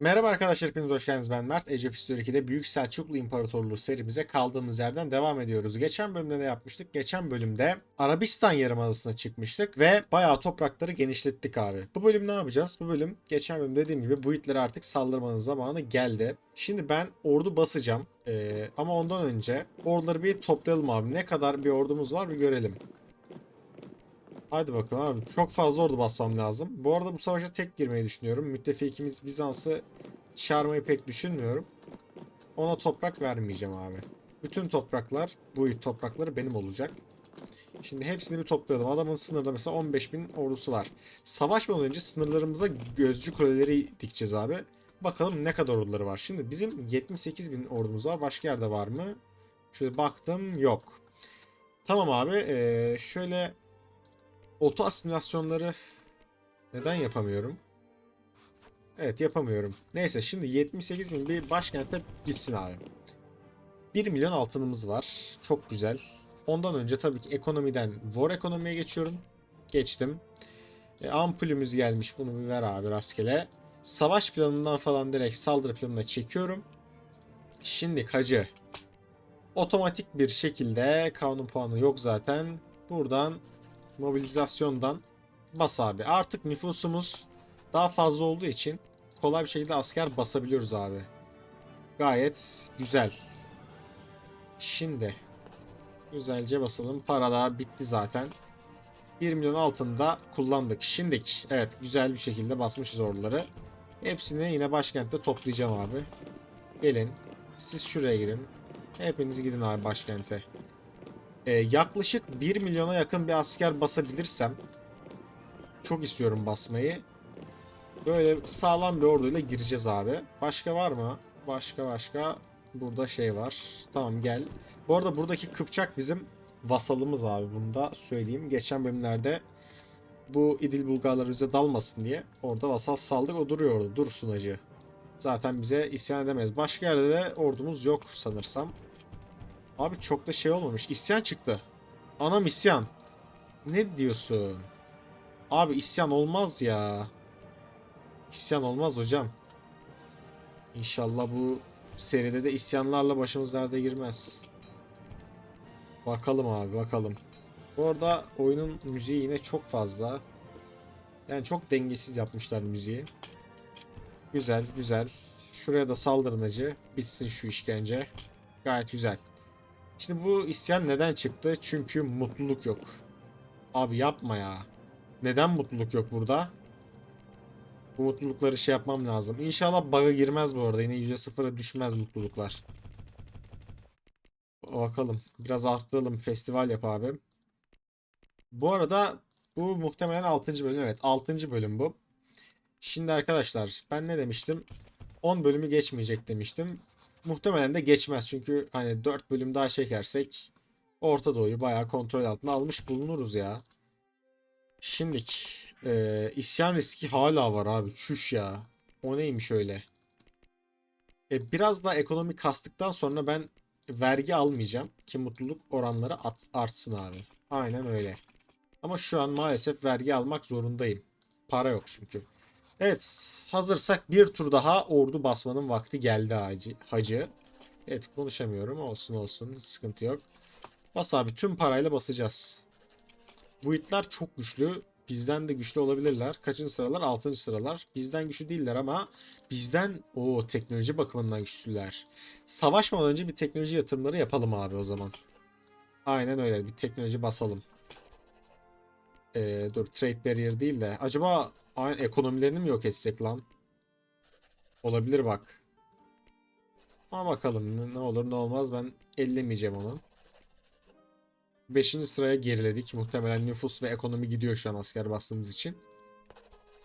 Merhaba arkadaşlar hepiniz hoş geldiniz ben Mert. Age of History 2'de Büyük Selçuklu İmparatorluğu serimize kaldığımız yerden devam ediyoruz. Geçen bölümde ne yapmıştık? Geçen bölümde Arabistan Yarımadası'na çıkmıştık ve bayağı toprakları genişlettik abi. Bu bölüm ne yapacağız? Bu bölüm geçen bölüm dediğim gibi bu hitlere artık saldırmanın zamanı geldi. Şimdi ben ordu basacağım. Ee, ama ondan önce orduları bir toplayalım abi. Ne kadar bir ordumuz var bir görelim. Hadi bakalım abi. Çok fazla ordu basmam lazım. Bu arada bu savaşa tek girmeyi düşünüyorum. Müttefikimiz Bizans'ı çağırmayı pek düşünmüyorum. Ona toprak vermeyeceğim abi. Bütün topraklar, bu toprakları benim olacak. Şimdi hepsini bir toplayalım. Adamın sınırda mesela 15.000 ordusu var. Savaşmadan önce sınırlarımıza gözcü kuleleri dikeceğiz abi. Bakalım ne kadar orduları var. Şimdi bizim 78.000 ordumuz var. Başka yerde var mı? Şöyle baktım yok. Tamam abi. ee, şöyle Oto asimilasyonları neden yapamıyorum? Evet yapamıyorum. Neyse şimdi 78 bin bir başkente gitsin abi. 1 milyon altınımız var. Çok güzel. Ondan önce tabii ki ekonomiden war ekonomiye geçiyorum. Geçtim. E, ampulümüz gelmiş. Bunu bir ver abi rastgele. Savaş planından falan direkt saldırı planına çekiyorum. Şimdi hacı. Otomatik bir şekilde kanun puanı yok zaten. Buradan mobilizasyondan bas abi. Artık nüfusumuz daha fazla olduğu için kolay bir şekilde asker basabiliyoruz abi. Gayet güzel. Şimdi güzelce basalım. Para da bitti zaten. 1 milyon altında kullandık. Şimdik. Evet güzel bir şekilde basmışız orduları. Hepsini yine başkentte toplayacağım abi. Gelin. Siz şuraya gidin. Hepiniz gidin abi başkente. Ee, yaklaşık 1 milyona yakın bir asker basabilirsem çok istiyorum basmayı. Böyle sağlam bir orduyla gireceğiz abi. Başka var mı? Başka başka. Burada şey var. Tamam gel. Bu arada buradaki Kıpçak bizim vasalımız abi. Bunu da söyleyeyim. Geçen bölümlerde bu İdil Bulgarlar bize dalmasın diye orada vasal saldık. O duruyor orada. Dursun acı. Zaten bize isyan edemez. Başka yerde de ordumuz yok sanırsam. Abi çok da şey olmamış. İsyan çıktı. Anam isyan. Ne diyorsun? Abi isyan olmaz ya. İsyan olmaz hocam. İnşallah bu seride de isyanlarla başımız derde girmez. Bakalım abi bakalım. Bu arada oyunun müziği yine çok fazla. Yani çok dengesiz yapmışlar müziği. Güzel güzel. Şuraya da saldırın acı. Bitsin şu işkence. Gayet güzel. Şimdi bu isyan neden çıktı? Çünkü mutluluk yok. Abi yapma ya. Neden mutluluk yok burada? Bu mutlulukları şey yapmam lazım. İnşallah bug'a girmez bu arada. Yine %0'a düşmez mutluluklar. Bakalım. Biraz arttıralım. Festival yap abi. Bu arada bu muhtemelen 6. bölüm. Evet 6. bölüm bu. Şimdi arkadaşlar ben ne demiştim? 10 bölümü geçmeyecek demiştim. Muhtemelen de geçmez çünkü hani 4 bölüm daha çekersek Orta Doğu'yu bayağı kontrol altına almış bulunuruz ya. Şimdik e, isyan riski hala var abi. Çüş ya. O neymiş öyle? E, biraz daha ekonomi kastıktan sonra ben vergi almayacağım ki mutluluk oranları at, artsın abi. Aynen öyle. Ama şu an maalesef vergi almak zorundayım. Para yok çünkü. Evet, hazırsak bir tur daha ordu basmanın vakti geldi hacı. Evet, konuşamıyorum. Olsun olsun, sıkıntı yok. Bas abi, tüm parayla basacağız. Bu itler çok güçlü. Bizden de güçlü olabilirler. Kaçıncı sıralar? Altıncı sıralar. Bizden güçlü değiller ama bizden o teknoloji bakımından güçlüler. Savaşmadan önce bir teknoloji yatırımları yapalım abi o zaman. Aynen öyle. Bir teknoloji basalım. Ee, dur trade barrier değil de. Acaba aynı ekonomilerini mi yok etsek lan? Olabilir bak. Ama bakalım ne- olur ne olmaz ben ellemeyeceğim onu. 5. sıraya geriledik. Muhtemelen nüfus ve ekonomi gidiyor şu an asker bastığımız için.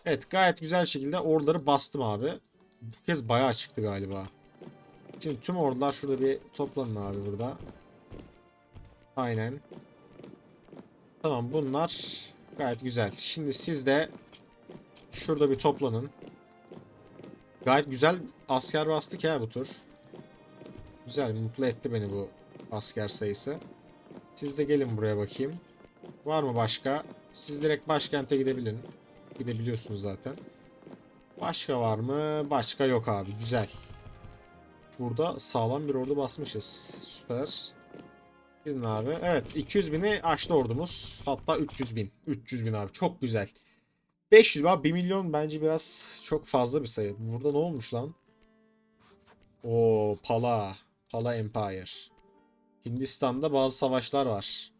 Evet gayet güzel şekilde orduları bastım abi. Bu kez bayağı çıktı galiba. Şimdi tüm ordular şurada bir toplanın abi burada. Aynen. Tamam bunlar gayet güzel. Şimdi siz de şurada bir toplanın. Gayet güzel asker bastık ya bu tur. Güzel mutlu etti beni bu asker sayısı. Siz de gelin buraya bakayım. Var mı başka? Siz direkt başkente gidebilin. Gidebiliyorsunuz zaten. Başka var mı? Başka yok abi. Güzel. Burada sağlam bir ordu basmışız. Süper. Gidin abi. Evet 200 bini aştı ordumuz. Hatta 300 bin. 300 bin abi. Çok güzel. 500 bin abi. 1 milyon bence biraz çok fazla bir sayı. Burada ne olmuş lan? O Pala. Pala Empire. Hindistan'da bazı savaşlar var.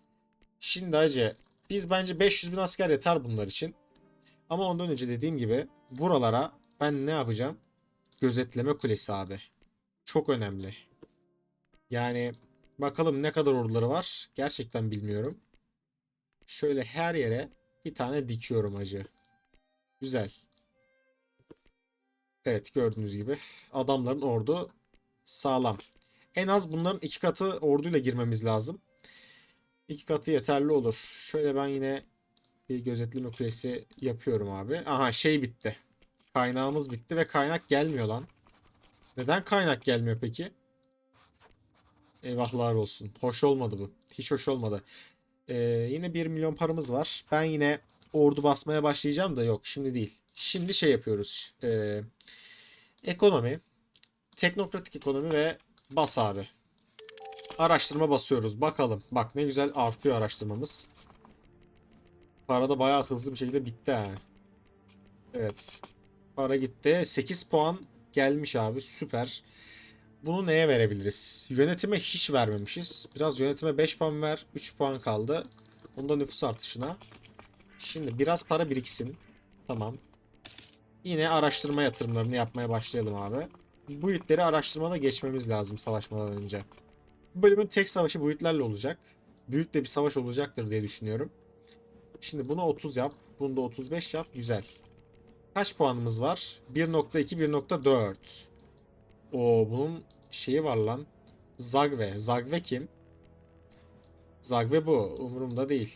Şimdi hacı biz bence 500 bin asker yeter bunlar için. Ama ondan önce dediğim gibi buralara ben ne yapacağım? Gözetleme kulesi abi. Çok önemli. Yani bakalım ne kadar orduları var. Gerçekten bilmiyorum. Şöyle her yere bir tane dikiyorum hacı. Güzel. Evet gördüğünüz gibi adamların ordu sağlam. En az bunların iki katı orduyla girmemiz lazım. İki katı yeterli olur. Şöyle ben yine bir gözetleme kulesi yapıyorum abi. Aha şey bitti. Kaynağımız bitti ve kaynak gelmiyor lan. Neden kaynak gelmiyor peki? Eyvahlar olsun. Hoş olmadı bu. Hiç hoş olmadı. Ee, yine 1 milyon paramız var. Ben yine ordu basmaya başlayacağım da yok şimdi değil. Şimdi şey yapıyoruz. Ee, ekonomi. Teknokratik ekonomi ve bas abi. Araştırma basıyoruz. Bakalım. Bak ne güzel artıyor araştırmamız. Para da bayağı hızlı bir şekilde bitti ha. Evet. Para gitti. 8 puan gelmiş abi. Süper. Bunu neye verebiliriz? Yönetime hiç vermemişiz. Biraz yönetime 5 puan ver. 3 puan kaldı. Onda nüfus artışına. Şimdi biraz para biriksin. Tamam. Yine araştırma yatırımlarını yapmaya başlayalım abi. Bu yükleri araştırmada geçmemiz lazım savaşmadan önce. Bu bölümün tek savaşı bu yüklerle olacak. Büyük de bir savaş olacaktır diye düşünüyorum. Şimdi bunu 30 yap. Bunu da 35 yap. Güzel. Kaç puanımız var? 1.2, 1.4. Oo bunun şeyi var lan. Zagve. Zagve kim? Zagve bu. Umurumda değil.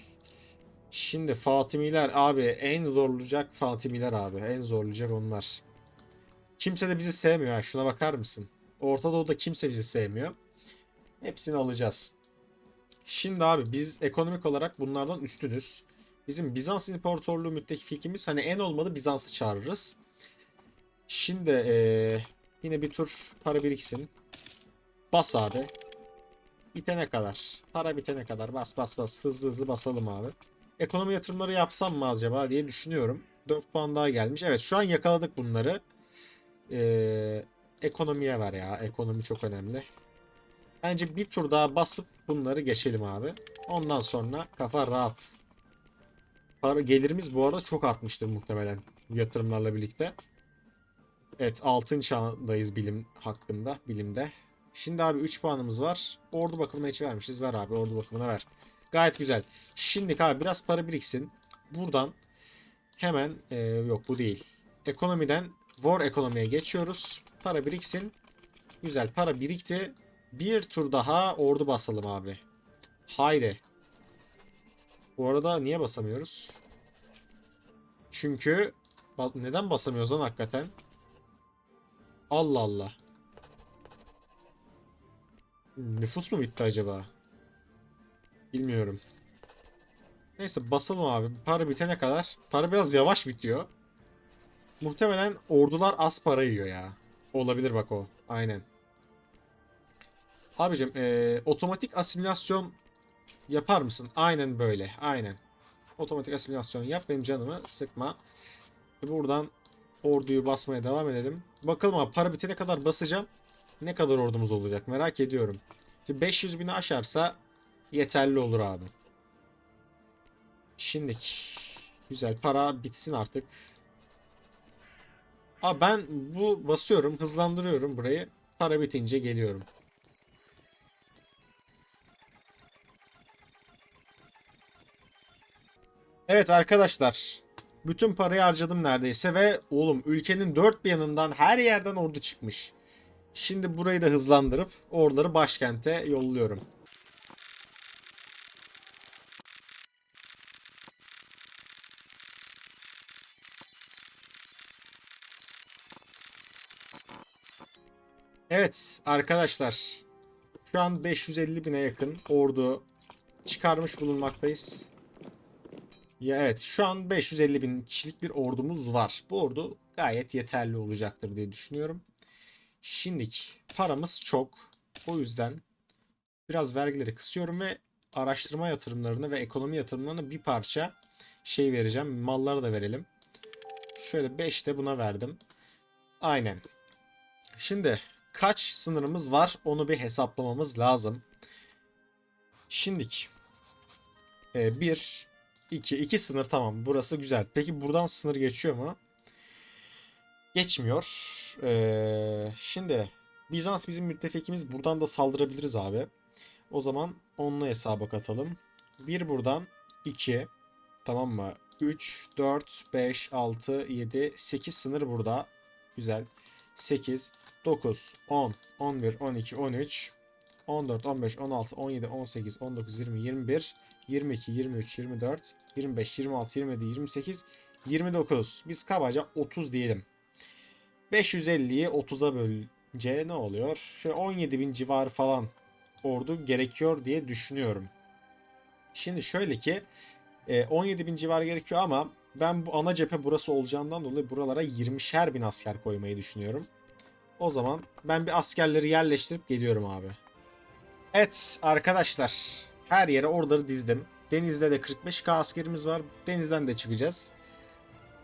Şimdi Fatimiler abi en zorlayacak Fatimiler abi. En zorlayacak onlar. Kimse de bizi sevmiyor ha. Şuna bakar mısın? Orta Doğu'da kimse bizi sevmiyor. Hepsini alacağız. Şimdi abi biz ekonomik olarak bunlardan üstünüz. Bizim Bizans İmparatorluğu müttefikimiz hani en olmadı Bizans'ı çağırırız. Şimdi eee, yine bir tur para biriksin. Bas abi. Bitene kadar. Para bitene kadar bas bas bas. Hızlı hızlı basalım abi. Ekonomi yatırımları yapsam mı acaba diye düşünüyorum. 4 puan daha gelmiş. Evet şu an yakaladık bunları. Eee, ekonomiye ver ya. Ekonomi çok önemli. Bence bir tur daha basıp bunları geçelim abi. Ondan sonra kafa rahat. Para gelirimiz bu arada çok artmıştır muhtemelen yatırımlarla birlikte. Evet altın çağındayız bilim hakkında, bilimde. Şimdi abi 3 puanımız var. Ordu bakımına hiç vermişiz. Ver abi ordu bakımına ver. Gayet güzel. Şimdi abi biraz para biriksin. Buradan hemen e, yok bu değil. Ekonomiden war ekonomiye geçiyoruz. Para biriksin. Güzel para birikti. Bir tur daha ordu basalım abi. Haydi. Bu arada niye basamıyoruz? Çünkü neden basamıyoruz lan hakikaten? Allah Allah. Nüfus mu bitti acaba? Bilmiyorum. Neyse basalım abi. Para bitene kadar. Para biraz yavaş bitiyor. Muhtemelen ordular az para yiyor ya. Olabilir bak o. Aynen. Abicim eee, otomatik asimilasyon yapar mısın? Aynen böyle. Aynen. Otomatik asimilasyon yap. Benim canımı sıkma. Buradan orduyu basmaya devam edelim. Bakalım abi para bitene kadar basacağım. Ne kadar ordumuz olacak merak ediyorum. Şimdi 500 bini aşarsa yeterli olur abi. Şimdik. Güzel para bitsin artık. Abi ben bu basıyorum hızlandırıyorum burayı. Para bitince geliyorum. Evet arkadaşlar. Bütün parayı harcadım neredeyse ve oğlum ülkenin dört bir yanından her yerden ordu çıkmış. Şimdi burayı da hızlandırıp orduları başkente yolluyorum. Evet arkadaşlar. Şu an 550 bine yakın ordu çıkarmış bulunmaktayız. Ya evet şu an 550 bin kişilik bir ordumuz var. Bu ordu gayet yeterli olacaktır diye düşünüyorum. Şimdilik paramız çok. O yüzden biraz vergileri kısıyorum ve araştırma yatırımlarını ve ekonomi yatırımlarını bir parça şey vereceğim. Malları da verelim. Şöyle 5 de buna verdim. Aynen. Şimdi kaç sınırımız var onu bir hesaplamamız lazım. Şimdik. 1, 2, 2 sınır tamam. Burası güzel. Peki buradan sınır geçiyor mu? Geçmiyor. Ee, şimdi Bizans bizim müttefikimiz. Buradan da saldırabiliriz abi. O zaman onunla hesaba katalım. 1 buradan 2 tamam mı? 3, 4, 5, 6, 7, 8 sınır burada. Güzel. 8, 9, 10, 11, 12, 13, 14, 15, 16, 17, 18, 19, 20, 21, 22, 23, 24, 25, 26, 27, 28, 29. Biz kabaca 30 diyelim. 550'yi 30'a bölünce ne oluyor? Şöyle 17 bin civarı falan ordu gerekiyor diye düşünüyorum. Şimdi şöyle ki 17 bin civarı gerekiyor ama ben bu ana cephe burası olacağından dolayı buralara 20'şer bin asker koymayı düşünüyorum. O zaman ben bir askerleri yerleştirip geliyorum abi. Evet arkadaşlar her yere orduları dizdim. Denizde de 45k askerimiz var. Denizden de çıkacağız.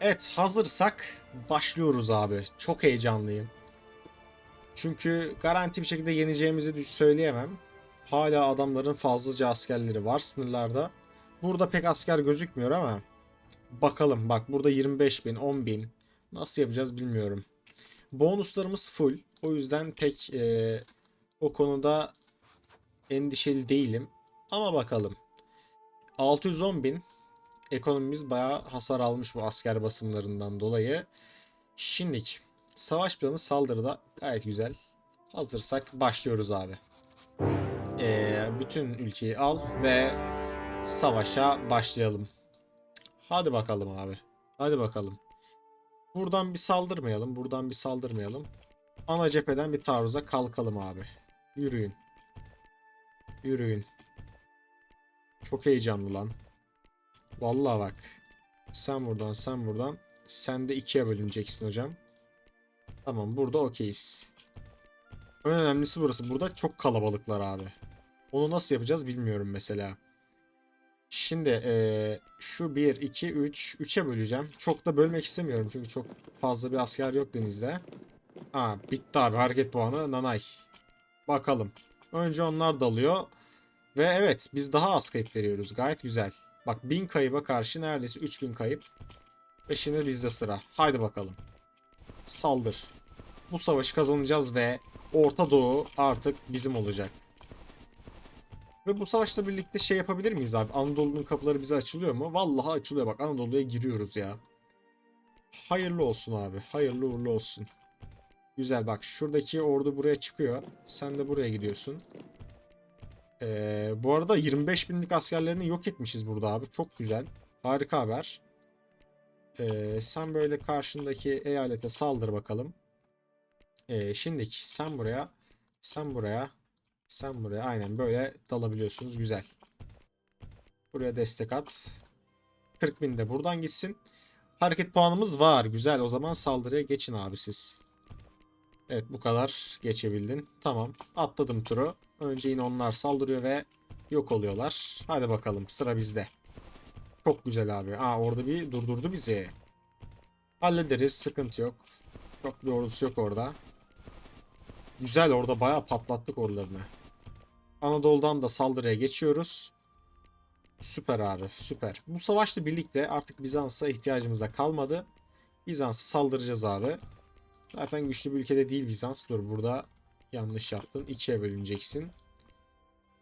Evet hazırsak başlıyoruz abi. Çok heyecanlıyım. Çünkü garanti bir şekilde yeneceğimizi söyleyemem. Hala adamların fazlaca askerleri var sınırlarda. Burada pek asker gözükmüyor ama bakalım bak burada 25 bin 10 bin nasıl yapacağız bilmiyorum. Bonuslarımız full. O yüzden pek e, o konuda endişeli değilim. Ama bakalım. 610 bin ekonomimiz bayağı hasar almış bu asker basımlarından dolayı. Şimdilik savaş planı saldırıda gayet güzel. Hazırsak başlıyoruz abi. Ee, bütün ülkeyi al ve savaşa başlayalım. Hadi bakalım abi. Hadi bakalım. Buradan bir saldırmayalım. Buradan bir saldırmayalım. Ana cepheden bir taarruza kalkalım abi. Yürüyün. Yürüyün. Çok heyecanlı lan. Vallahi bak. Sen buradan, sen buradan. Sen de ikiye bölüneceksin hocam. Tamam, burada okeyiz. En önemlisi burası. Burada çok kalabalıklar abi. Onu nasıl yapacağız bilmiyorum mesela. Şimdi eee, şu 1, 2, 3, 3'e böleceğim. Çok da bölmek istemiyorum çünkü çok fazla bir asker yok denizde. Ha bitti abi hareket puanı nanay. Bakalım. Önce onlar dalıyor. Ve evet biz daha az kayıp veriyoruz. Gayet güzel. Bak 1000 kayıba karşı neredeyse 3000 kayıp. Ve şimdi bizde sıra. Haydi bakalım. Saldır. Bu savaşı kazanacağız ve Orta Doğu artık bizim olacak. Ve bu savaşla birlikte şey yapabilir miyiz abi? Anadolu'nun kapıları bize açılıyor mu? Vallahi açılıyor bak Anadolu'ya giriyoruz ya. Hayırlı olsun abi. Hayırlı uğurlu olsun. Güzel bak şuradaki ordu buraya çıkıyor. Sen de buraya gidiyorsun. Ee, bu arada 25 binlik askerlerini yok etmişiz burada abi. Çok güzel. Harika haber. Ee, sen böyle karşındaki eyalete saldır bakalım. Ee, şimdilik sen buraya, sen buraya, sen buraya. Aynen böyle dalabiliyorsunuz. Güzel. Buraya destek at. 40 bin de buradan gitsin. Hareket puanımız var. Güzel. O zaman saldırıya geçin abi siz. Evet bu kadar geçebildin. Tamam. Atladım turu. Önce yine onlar saldırıyor ve yok oluyorlar. Hadi bakalım sıra bizde. Çok güzel abi. Aa orada bir durdurdu bizi. Hallederiz. Sıkıntı yok. Çok bir ordusu yok orada. Güzel orada bayağı patlattık ordularını. Anadolu'dan da saldırıya geçiyoruz. Süper abi süper. Bu savaşla birlikte artık Bizans'a ihtiyacımız da kalmadı. Bizans'a saldıracağız abi. Zaten güçlü bir ülkede değil Bizans. Dur burada yanlış yaptın. İkiye bölüneceksin.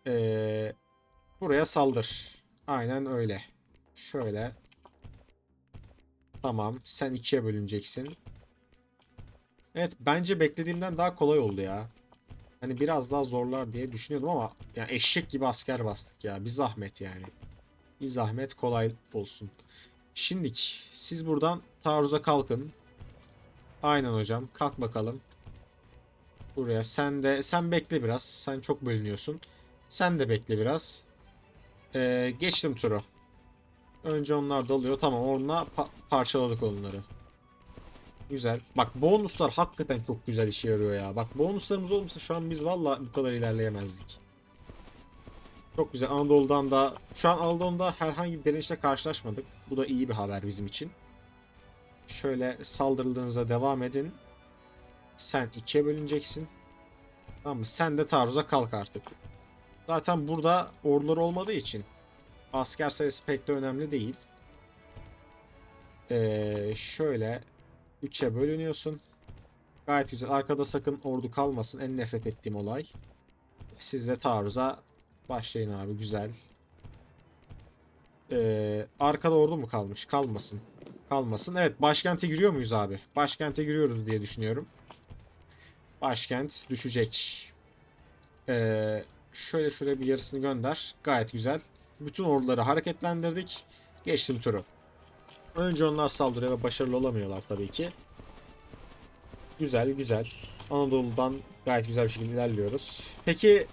Ee, buraya saldır. Aynen öyle. Şöyle. Tamam. Sen ikiye bölüneceksin. Evet bence beklediğimden daha kolay oldu ya. Hani biraz daha zorlar diye düşünüyordum ama ya eşek gibi asker bastık ya. Bir zahmet yani. Bir zahmet kolay olsun. Şimdik siz buradan taarruza kalkın. Aynen hocam. Kalk bakalım. Buraya sen de sen bekle biraz. Sen çok bölünüyorsun. Sen de bekle biraz. Ee, geçtim turu. Önce onlar dalıyor. Tamam onunla pa- parçaladık onları. Güzel. Bak bonuslar hakikaten çok güzel işe yarıyor ya. Bak bonuslarımız olmasa şu an biz valla bu kadar ilerleyemezdik. Çok güzel. Anadolu'dan da şu an Anadolu'da herhangi bir direnişle karşılaşmadık. Bu da iyi bir haber bizim için. Şöyle saldırılarınıza devam edin. Sen ikiye bölüneceksin. Tamam mı? Sen de taarruza kalk artık. Zaten burada ordular olmadığı için asker sayısı pek de önemli değil. Ee, şöyle 3'e bölünüyorsun. Gayet güzel. Arkada sakın ordu kalmasın. En nefret ettiğim olay. Siz de taarruza başlayın abi. Güzel. Ee, arkada ordu mu kalmış? Kalmasın. Kalmasın. Evet başkente giriyor muyuz abi? Başkente giriyoruz diye düşünüyorum. Başkent düşecek. Ee, şöyle şuraya bir yarısını gönder. Gayet güzel. Bütün orduları hareketlendirdik. Geçtim turu. Önce onlar saldırıyor ve başarılı olamıyorlar tabii ki. Güzel güzel. Anadolu'dan gayet güzel bir şekilde ilerliyoruz. Peki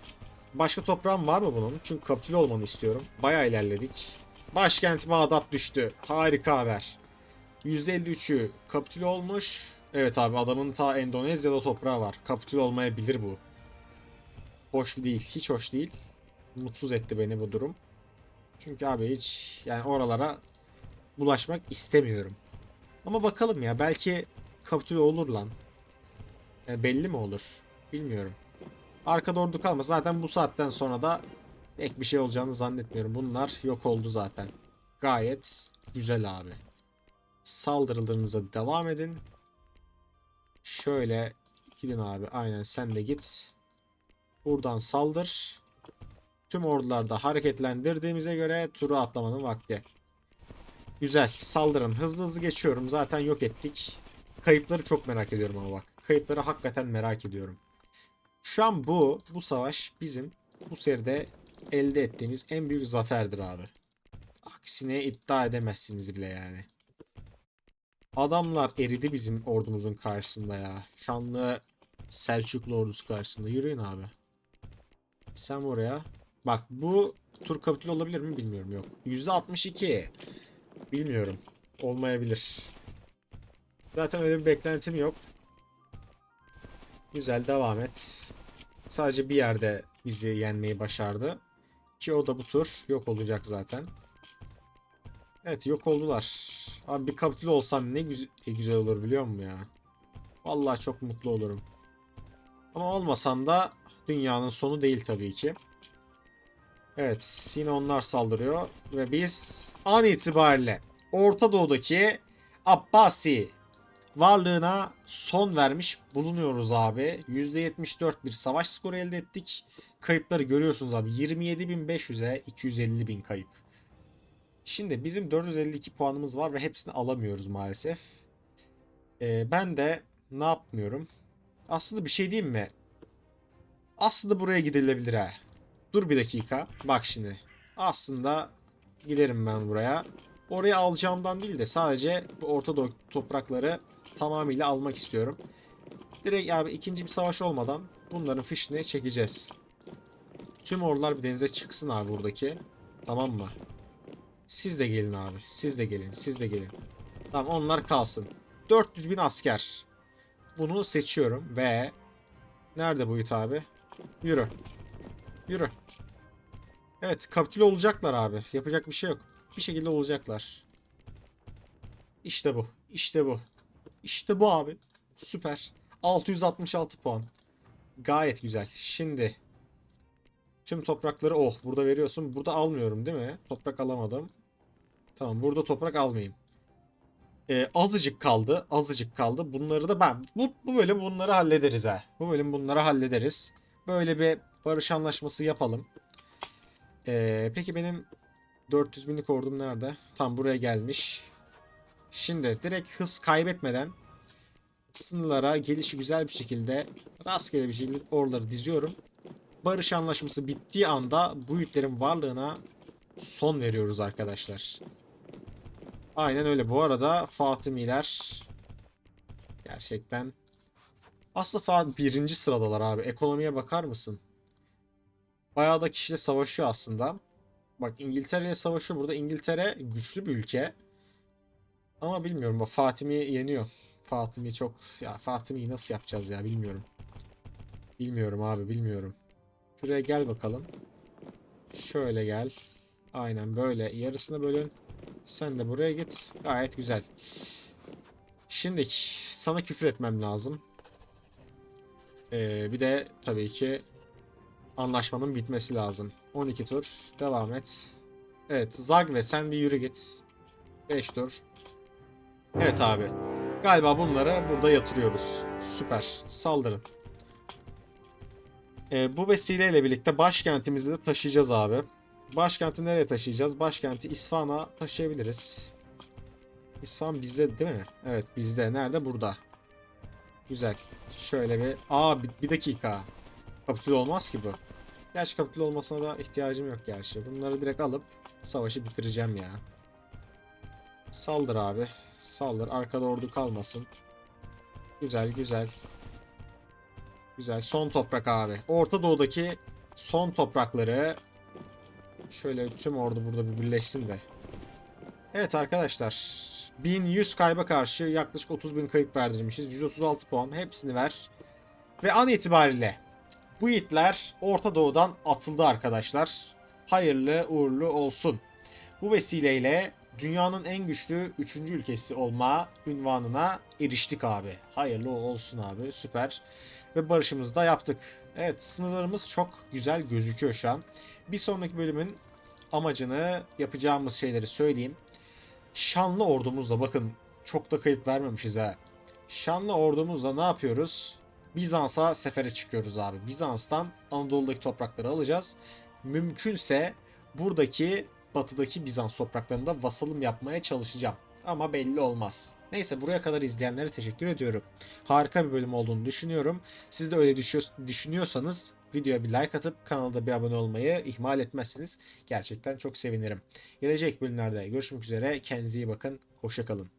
başka toprağım var mı bunun? Çünkü kapitüle olmanı istiyorum. Bayağı ilerledik. Başkent Bağdat düştü. Harika haber. %53'ü kapitüle olmuş. Evet abi adamın ta Endonezya'da toprağı var. Kapitüle olmayabilir bu. Hoş değil. Hiç hoş değil. Mutsuz etti beni bu durum. Çünkü abi hiç yani oralara bulaşmak istemiyorum. Ama bakalım ya belki kapitüle olur lan. Yani belli mi olur? Bilmiyorum. Arkada ordu kalmaz. Zaten bu saatten sonra da pek bir şey olacağını zannetmiyorum. Bunlar yok oldu zaten. Gayet güzel abi. Saldırılarınıza devam edin. Şöyle gidin abi. Aynen sen de git. Buradan saldır. Tüm ordularda hareketlendirdiğimize göre turu atlamanın vakti. Güzel. Saldırın. Hızlı hızlı geçiyorum. Zaten yok ettik. Kayıpları çok merak ediyorum ama bak. Kayıpları hakikaten merak ediyorum. Şu an bu, bu savaş bizim bu seride elde ettiğimiz en büyük zaferdir abi. Aksine iddia edemezsiniz bile yani. Adamlar eridi bizim ordumuzun karşısında ya. Şanlı Selçuklu ordusu karşısında. Yürüyün abi. Sen oraya. Bak bu tur kapitül olabilir mi bilmiyorum yok. %62. Bilmiyorum. Olmayabilir. Zaten öyle bir beklentim yok. Güzel devam et. Sadece bir yerde bizi yenmeyi başardı. Ki o da bu tur yok olacak zaten. Evet yok oldular. Abi bir kapitül olsam ne güzel, güzel olur biliyor musun ya? Vallahi çok mutlu olurum. Ama olmasam da dünyanın sonu değil tabii ki. Evet yine onlar saldırıyor ve biz an itibariyle Orta Doğu'daki Abbasi varlığına son vermiş bulunuyoruz abi. %74 bir savaş skoru elde ettik. Kayıpları görüyorsunuz abi. 27.500'e 250.000 kayıp. Şimdi bizim 452 puanımız var ve hepsini alamıyoruz maalesef. Ee, ben de ne yapmıyorum? Aslında bir şey diyeyim mi? Aslında buraya gidilebilir ha. Dur bir dakika. Bak şimdi. Aslında giderim ben buraya. Oraya alacağımdan değil de sadece bu Orta Doğu toprakları tamamıyla almak istiyorum. Direkt abi ikinci bir savaş olmadan bunların fişini çekeceğiz. Tüm ordular bir denize çıksın abi buradaki. Tamam mı? Siz de gelin abi. Siz de gelin. Siz de gelin. Tamam onlar kalsın. 400 bin asker. Bunu seçiyorum ve nerede bu abi? Yürü. Yürü. Evet kapitüle olacaklar abi. Yapacak bir şey yok. Bir şekilde olacaklar. İşte bu. İşte bu. İşte bu abi. Süper. 666 puan. Gayet güzel. Şimdi tüm toprakları oh burada veriyorsun. Burada almıyorum değil mi? Toprak alamadım. Tamam burada toprak almayayım. Ee, azıcık kaldı. Azıcık kaldı. Bunları da ben bu, bu bölüm bunları hallederiz ha. Bu bölüm bunları hallederiz. Böyle bir barış anlaşması yapalım. Ee, peki benim 400 binlik ordum nerede? Tam buraya gelmiş. Şimdi direkt hız kaybetmeden sınırlara gelişi güzel bir şekilde rastgele bir şekilde orduları diziyorum. Barış anlaşması bittiği anda bu yüklerin varlığına son veriyoruz arkadaşlar. Aynen öyle. Bu arada Fatimiler gerçekten aslında birinci sıradalar abi. Ekonomiye bakar mısın? Bayağı da kişiyle savaşıyor aslında. Bak İngiltere ile savaşıyor. Burada İngiltere güçlü bir ülke. Ama bilmiyorum bak Fatimi yeniyor. Fatimi çok ya Fatimi'yi nasıl yapacağız ya bilmiyorum. Bilmiyorum abi bilmiyorum. Şuraya gel bakalım. Şöyle gel. Aynen böyle yarısına bölün. Sen de buraya git. Gayet güzel. Şimdi sana küfür etmem lazım. Ee, bir de tabii ki anlaşmanın bitmesi lazım. 12 tur. Devam et. Evet Zagve sen bir yürü git. 5 tur. Evet abi. Galiba bunları burada yatırıyoruz. Süper. Saldırın. Ee, bu vesileyle birlikte başkentimizi de taşıyacağız abi. Başkenti nereye taşıyacağız? Başkenti İsfahan'a taşıyabiliriz. İsfahan bizde değil mi? Evet bizde. Nerede? Burada. Güzel. Şöyle bir... Aa bir, bir dakika. Kapitül olmaz ki bu. Gerçi kapitül olmasına da ihtiyacım yok gerçi. Bunları direkt alıp savaşı bitireceğim ya. Saldır abi. Saldır. Arkada ordu kalmasın. Güzel güzel. Güzel. Son toprak abi. Orta Doğu'daki son toprakları şöyle tüm ordu burada bir birleşsin de. Evet arkadaşlar. 1100 kayba karşı yaklaşık 30 bin kayıp verdirmişiz. 136 puan. Hepsini ver. Ve an itibariyle bu yiğitler Orta Doğu'dan atıldı arkadaşlar. Hayırlı uğurlu olsun. Bu vesileyle dünyanın en güçlü 3. ülkesi olma ünvanına eriştik abi. Hayırlı olsun abi süper. Ve barışımızı da yaptık. Evet sınırlarımız çok güzel gözüküyor şu an. Bir sonraki bölümün amacını yapacağımız şeyleri söyleyeyim. Şanlı ordumuzla bakın çok da kayıp vermemişiz ha. Şanlı ordumuzla ne yapıyoruz? Bizans'a sefere çıkıyoruz abi. Bizans'tan Anadolu'daki toprakları alacağız. Mümkünse buradaki batıdaki Bizans topraklarında vasalım yapmaya çalışacağım. Ama belli olmaz. Neyse buraya kadar izleyenlere teşekkür ediyorum. Harika bir bölüm olduğunu düşünüyorum. Siz de öyle düşünüyorsanız videoya bir like atıp kanalda bir abone olmayı ihmal etmezseniz gerçekten çok sevinirim. Gelecek bölümlerde görüşmek üzere. Kendinize iyi bakın. Hoşçakalın.